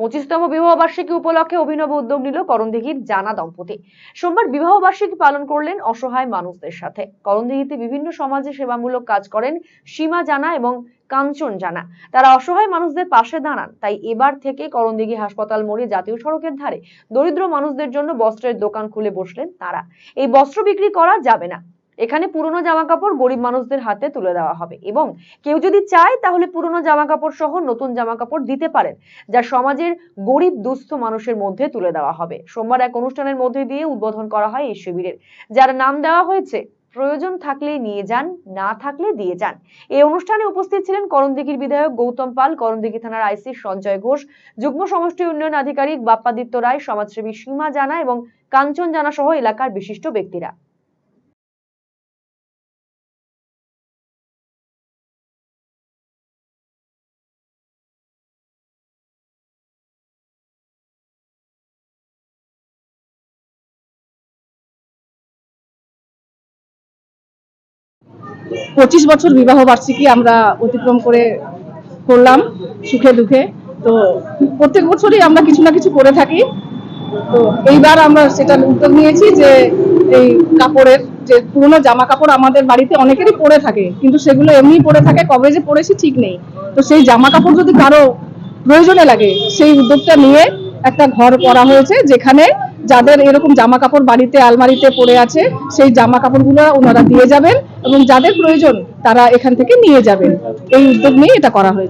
পঁচিশতম বিবাহ বার্ষিকী উপলক্ষে অভিনব উদ্যোগ নিল করণদিঘির জানা দম্পতি। সোমবার বিবাহ বার্ষিকী পালন করলেন অসহায় মানুষদের সাথে। করণদিঘিতে বিভিন্ন সমাজে সেবামূলক কাজ করেন সীমা জানা এবং কাঞ্চন জানা। তারা অসহায় মানুষদের পাশে দাঁড়ান, তাই এবার থেকে করণদিঘি হাসপাতাল মোড়ে জাতীয় সড়কের ধারে দরিদ্র মানুষদের জন্য বস্ত্রের দোকান খুলে বসলেন তারা। এই বস্ত্র বিক্রি করা যাবে না। এখানে পুরনো জামা কাপড় গরিব মানুষদের হাতে তুলে দেওয়া হবে। এবং কেউ যদি চায়, তাহলে পুরনো জামা কাপড় সহ নতুন জামা কাপড় দিতে পারেন, যা সমাজের গরিব, দুস্থ মানুষের মধ্যে তুলে দেওয়া হবে। সোমবার এক অনুষ্ঠানের মধ্যে দিয়ে উদ্বোধন করা হয় এই শিবিরের। যার নাম দেওয়া হয়েছে, প্রয়োজন থাকলে নিয়ে যান, না থাকলে দিয়ে যান। এই অনুষ্ঠানে উপস্থিত ছিলেন করণদিঘির বিধায়ক গৌতম পাল, করণদিঘি থানার আইসি সঞ্জয় ঘোষ, যুগ্ম সমষ্টি উন্নয়ন আধিকারিক বাপ্পাদিত্য রায়, সমাজসেবী সীমা জানা এবং কাঞ্চন জানা সহ এলাকার বিশিষ্ট ব্যক্তিরা। পঁচিশ বছর বিবাহ বার্ষিকী আমরা অতিক্রম করে করলাম, সুখে দুঃখে। তো প্রত্যেক বছরই আমরা কিছু না কিছু করে থাকি। তো এইবার আমরা সেটা উদ্যোগ নিয়েছি যে এই কাপড়ের, যে পুরোনো জামা কাপড় আমাদের বাড়িতে অনেকেরই পরে থাকে, কিন্তু সেগুলো এমনি পরে থাকে, কবে যে পরেছি ঠিক নেই। তো সেই জামা কাপড় যদি কারও প্রয়োজনে লাগে, সেই উদ্যোগটা নিয়ে একটা ঘর করা হয়েছে যেখানে যাদের এরকম জামা কাপড় বাড়িতে, আলমারিতে পড়ে আছে, সেই জামা কাপড়গুলো ওনারা দিয়ে যাবেন এবং যাদের প্রয়োজন তারা এখান থেকে নিয়ে যাবেন। এই উদ্যোগ নিয়ে এটা করা হয়েছে।